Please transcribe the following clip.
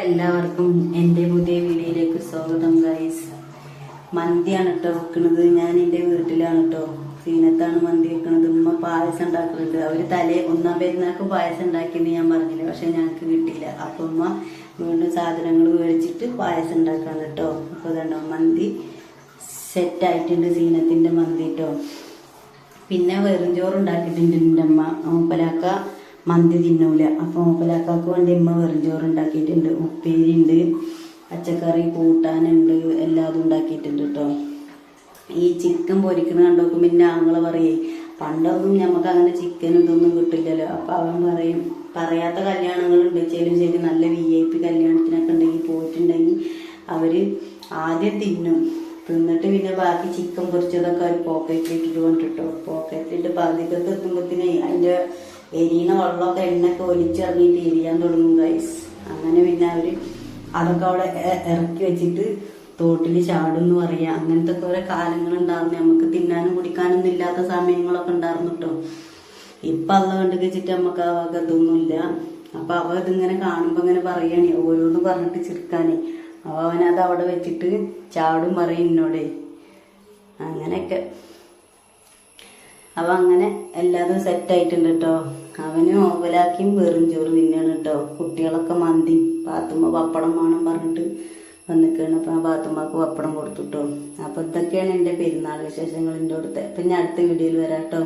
എല്ലാവർക്കും എന്റെ പുതിയ വീഡിയോയിലേക്ക് സ്വാഗതം ഗൈസ് മന്തിയാണ് കേട്ടോ വെക്കുന്നത് ഞാൻ എന്റെ വീട്ടിലാണ് കേട്ടോ സീനത്താണ് മന്തി വെക്കുന്നത് ഉമ്മ പായസം ഉണ്ടാക്കുന്നുണ്ട് അവർ തലേ ഒന്നാം പെരുന്നാൾക്ക് പായസം ഉണ്ടാക്കിയെന്ന് ഞാൻ പറഞ്ഞില്ല? പക്ഷെ ഞങ്ങൾക്ക് കിട്ടിയില്ല. അപ്പം ഉമ്മ വീണ്ടും സാധനങ്ങൾ മേടിച്ചിട്ട് പായസം ഉണ്ടാക്കാണ് കേട്ടോ അപ്പോൾ ഇതുണ്ടോ മന്തി സെറ്റായിട്ടുണ്ട് സീനത്തിന്റെ മന്തി കേട്ടോ പിന്നെ വെറും ചോറ് ഉണ്ടാക്കിയിട്ടുണ്ട് എന്റെ അമ്മ മൂപ്പലാക്ക മന്തി തിന്നൂല. അപ്പോൾ മൂപ്പലാക്കാക്ക് വേണ്ടി ഉമ്മ വെറും ചോറ് ഉണ്ടാക്കിയിട്ടുണ്ട് ഉപ്പേരി ഉണ്ട് പച്ചക്കറി കൂട്ടാനുണ്ട് എല്ലാതും ഉണ്ടാക്കിയിട്ടുണ്ട് കേട്ടോ ഈ ചിക്കൻ പൊരിക്കണ കണ്ടോക്കും പിന്നെ ആങ്ങളെ പറയേ പണ്ടൊന്നും നമുക്ക് അങ്ങനെ ചിക്കൻ ഇതൊന്നും കിട്ടില്ലല്ലോ. അപ്പോൾ അവൻ പറയും പറയാത്ത കല്യാണങ്ങളുണ്ട്. ചേലും ശരി നല്ല വി ഐ പി കല്യാണത്തിനൊക്കെ ഉണ്ടെങ്കിൽ പോയിട്ടുണ്ടെങ്കിൽ അവർ ആദ്യം തിന്നും. തിന്നിട്ട് പിന്നെ ബാക്കി ചിക്കൻ പൊരിച്ചതൊക്കെ അവർ പോക്കറ്റിലിട്ടിട്ട് കൊണ്ടിട്ടോ. പോക്കറ്റിലിട്ട് പകുതിക്കൊക്കെ എത്തുമ്പോഴത്തേനെ അതിന്റെ എരിയണ വെള്ളമൊക്കെ എണ്ണൊക്കെ ഒലിച്ചിറങ്ങിയിട്ട് എരിയാൻ തുടങ്ങും ഗൈസ് അങ്ങനെ പിന്നെ അവർ അതൊക്കെ അവിടെ ഇറക്കി വെച്ചിട്ട് തോട്ടിൽ ചാടും എന്ന് അങ്ങനത്തെ കുറെ കാലങ്ങൾ ഉണ്ടായിരുന്നു നമുക്ക് തിന്നാനും കുടിക്കാനൊന്നും ഇല്ലാത്ത സമയങ്ങളൊക്കെ ഉണ്ടായിരുന്നു കേട്ടോ ഇപ്പൊ അത് കണ്ടു വെച്ചിട്ട് നമുക്ക് ആ വക ഇതൊന്നുമില്ല. അപ്പൊ അവ ഇതിങ്ങനെ കാണുമ്പോ ഇങ്ങനെ പറയണേ ഓരോന്ന് പറഞ്ഞിട്ട് ചിരിക്കാനേ. അവനത് അവിടെ വെച്ചിട്ട് ചാടും പറയും എന്നോടേ. അങ്ങനെയൊക്കെ. അവ അങ്ങനെ എല്ലാതും സെറ്റായിട്ടുണ്ട് കേട്ടോ അവന് ഓവലാക്കിയും വെറും ചോറ് തിന്നാണ് കേട്ടോ കുട്ടികളൊക്കെ മന്തി പാത്തുമ്മ പപ്പടം വേണം പറഞ്ഞിട്ട് വന്നിക്കാണ്. അപ്പം ആ പാത്തുമ്മക്ക് പപ്പടം കൊടുത്തു കേട്ടോ അപ്പം ഇതൊക്കെയാണ് എന്റെ പെരുന്നാൾ വിശേഷങ്ങൾ എന്റെ അടുത്ത് ഞാൻ അടുത്ത വീഡിയോയിൽ വരാം കേട്ടോ